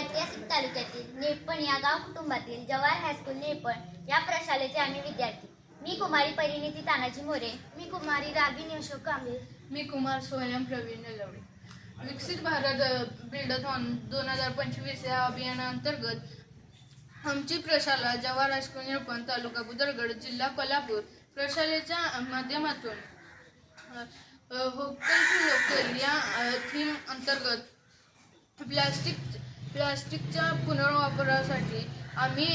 ऐतिहासिक तालुक्यातील नेपण या गाव कुटुंबातील जवाहर हायस्कूल नेपण या प्रशालेचे आम्ही विद्यार्थी. मी कुमारी परिणिती तानाजी मोरे. मी कुमारी रागिनी अशोक कांबळे मी कुमार सोयम प्रवीण नलवडे. विकसित भारत बिल्डथॉन दोन हजार पंचवीस या अभियानांतर्गत आमची प्रशाला जवाहर हायस्कूल नेपण तालुका बुदरगड जिल्हा कोल्हापूर प्रशालेच्या माध्यमातून होकल टू लोकल या थीम अंतर्गत प्लास्टिक प्लास्टिकच्या पुनर्वापरासाठी आम्ही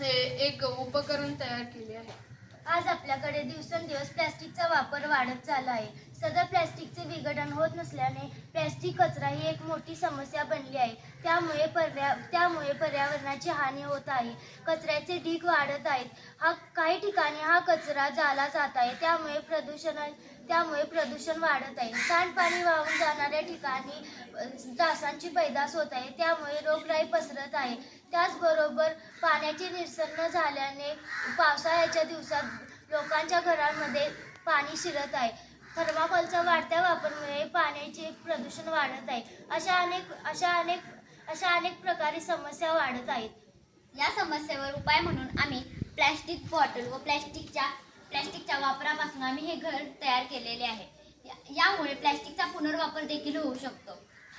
हे एक उपकरण तयार केले आहे. आज आपल्याकडे दिवसेंदिवस प्लॅस्टिकचा वापर वाढत चालला आहे. सध्या प्लॅस्टिकचे विघटन होत नसल्याने प्लॅस्टिक कचरा ही एक मोठी समस्या बनली आहे. त्यामुळे पर्या त्यामुळे पर्यावरणाची हानी होत आहे. कचऱ्याचे ढीग वाढत आहेत. हा काही ठिकाणी हा कचरा जाळला जात आहे. त्यामुळे प्रदूषण त्यामुळे प्रदूषण वाढत आहे. सांडपाणी वाहून जाणाऱ्या ठिकाणी डासांची पैदास होत आहे. त्यामुळे रोगराई पसरत आहे. त्याचबरोबर पाण्याचे निरसन न झाल्याने पावसाळ्याच्या दिवसात लोकांच्या घरांमध्ये पाणी शिरत आहे. थर्माकोलचा वाढत्या वापरामुळे पाण्याचे प्रदूषण वाढत आहे. अशा अनेक अशा अनेक अशा अनेक प्रकारे समस्या वाढत आहेत. या समस्येवर उपाय म्हणून आम्ही प्लॅस्टिक बॉटल व प्लॅस्टिकच्या प्लॅस्टिकच्या वापरापासून आम्ही हे घर तयार केलेले आहे. या- यामुळे प्लॅस्टिकचा पुनर्वापर देखील होऊ शकतो.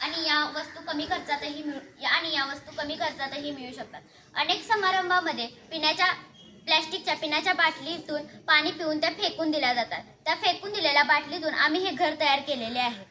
आणि या वस्तू कमी खर्चातही मिळू या- आणि या वस्तू कमी खर्चातही मिळू शकतात. अनेक समारंभामध्ये पिण्याच्या प्लॅस्टिकच्या पिण्याच्या बाटलीतून पाणी पिऊन त्या फेकून दिल्या जातात. त्या फेकून दिलेल्या बाटलीतून आम्ही हे घर तयार केलेले आहे.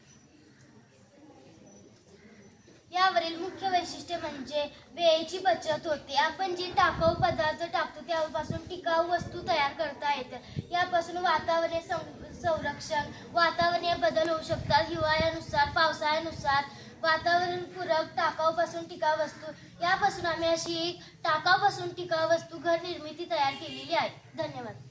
यावरील मुख्य वैशिष्ट्य म्हणजे वेळेची बचत होते. आपण जे टाकाऊ पदार्थ टाकतो त्यापासून टिकाऊ वस्तू तयार करता येतात. यापासून वातावरणीय सं- संरक्षण वातावरणीय बदल होऊ शकतात. हिवाळ्यानुसार पावसाळ्यानुसार वातावरण पूरक टाकाऊपासून टिकाऊ वस्तू. यापासून आम्ही अशी एक टाकाऊपासून टिकाऊ वस्तू घर निर्मिती तयार केलेली आहे. धन्यवाद.